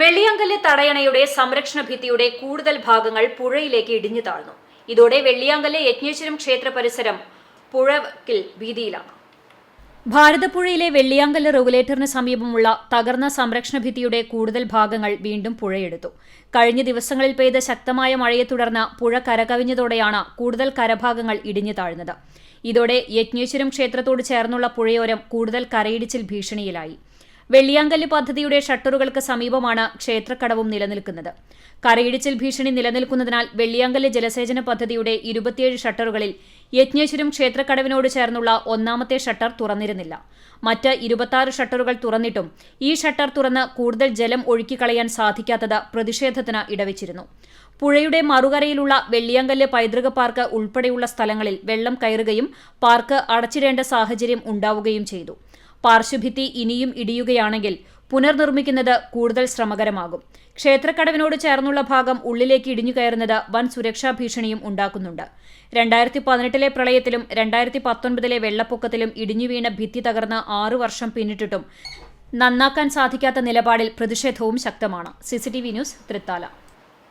വെള്ളിയാങ്കല്ല് തടയണയുടെ സംരക്ഷണ ഭിത്തിയുടെ കൂടുതൽ ഭാഗങ്ങൾ പുഴയിലേക്ക് ഇടിഞ്ഞു താഴ്ന്നു. ഇതോടെ വെള്ളിയാങ്കല്ല് യജ്ഞേശ്വരം ക്ഷേത്ര പരിസരം പുഴക്കിൽ ഭീതിയിലാണ് ഭാരതപ്പുഴയിലെ വെള്ളിയാങ്കല്ല് റെഗുലേറ്ററിന് സമീപമുള്ള തകർന്ന സംരക്ഷണ ഭിത്തിയുടെ കൂടുതൽ ഭാഗങ്ങൾ വീണ്ടും പുഴയെടുത്തു. കഴിഞ്ഞ ദിവസങ്ങളിൽ പെയ്ത ശക്തമായ മഴയെ തുടർന്ന് പുഴ കരകവിഞ്ഞതോടെയാണ് കൂടുതൽ കരഭാഗങ്ങൾ ഇടിഞ്ഞു താഴ്ന്നത്. ഇതോടെ യജ്ഞേശ്വരം ക്ഷേത്രത്തോട് ചേർന്നുള്ള പുഴയോരം കൂടുതൽ കരയിടിച്ചിൽ ഭീഷണിയിലായി. വെള്ളിയാങ്കല്ല് പദ്ധതിയുടെ ഷട്ടറുകൾക്ക് സമീപമാണ് ക്ഷേത്രക്കടവും നിലനിൽക്കുന്നത്. കരയിടിച്ചിൽ ഭീഷണി നിലനിൽക്കുന്നതിനാൽ വെള്ളിയാങ്കല്ല് ജലസേചന പദ്ധതിയുടെ ഇരുപത്തിയേഴ് ഷട്ടറുകളിൽ യജ്ഞേശ്വരം ക്ഷേത്രക്കടവിനോട് ചേർന്നുള്ള ഒന്നാമത്തെ ഷട്ടർ തുറന്നിരുന്നില്ല. മറ്റ് ഇരുപത്തിയാറ് ഷട്ടറുകൾ തുറന്നിട്ടും ഈ ഷട്ടർ തുറന്ന് കൂടുതൽ ജലം ഒഴുക്കിക്കളയാൻ സാധിക്കാത്തത് പ്രതിഷേധത്തിന് ഇടവച്ചിരുന്നു. പുഴയുടെ മറുകരയിലുള്ള വെള്ളിയാങ്കല്ല് പൈതൃക പാർക്ക് ഉൾപ്പെടെയുള്ള സ്ഥലങ്ങളിൽ വെള്ളം കയറുകയും പാർക്ക് അടച്ചിടേണ്ട സാഹചര്യം ഉണ്ടാവുകയും ചെയ്തു. പാർശ്വഭിത്തി ഇനിയും ഇടിയുകയാണെങ്കിൽ പുനർനിർമ്മിക്കുന്നത് കൂടുതൽ ശ്രമകരമാകും. ക്ഷേത്രക്കടവിനോട് ചേർന്നുള്ള ഭാഗം ഉള്ളിലേക്ക് ഇടിഞ്ഞു കയറുന്നത് വൻ സുരക്ഷാ ഭീഷണിയും ഉണ്ടാക്കുന്നുണ്ട്. രണ്ടായിരത്തി പതിനെട്ടിലെ പ്രളയത്തിലും രണ്ടായിരത്തി പത്തൊൻപതിലെ വെള്ളപ്പൊക്കത്തിലും ഇടിഞ്ഞു വീണ ഭിത്തി തകർന്ന് ആറു വർഷം പിന്നിട്ടിട്ടും നന്നാക്കാൻ സാധിക്കാത്ത നിലപാടിൽ പ്രതിഷേധവും ശക്തമാണ്. CCTV news Thrithala.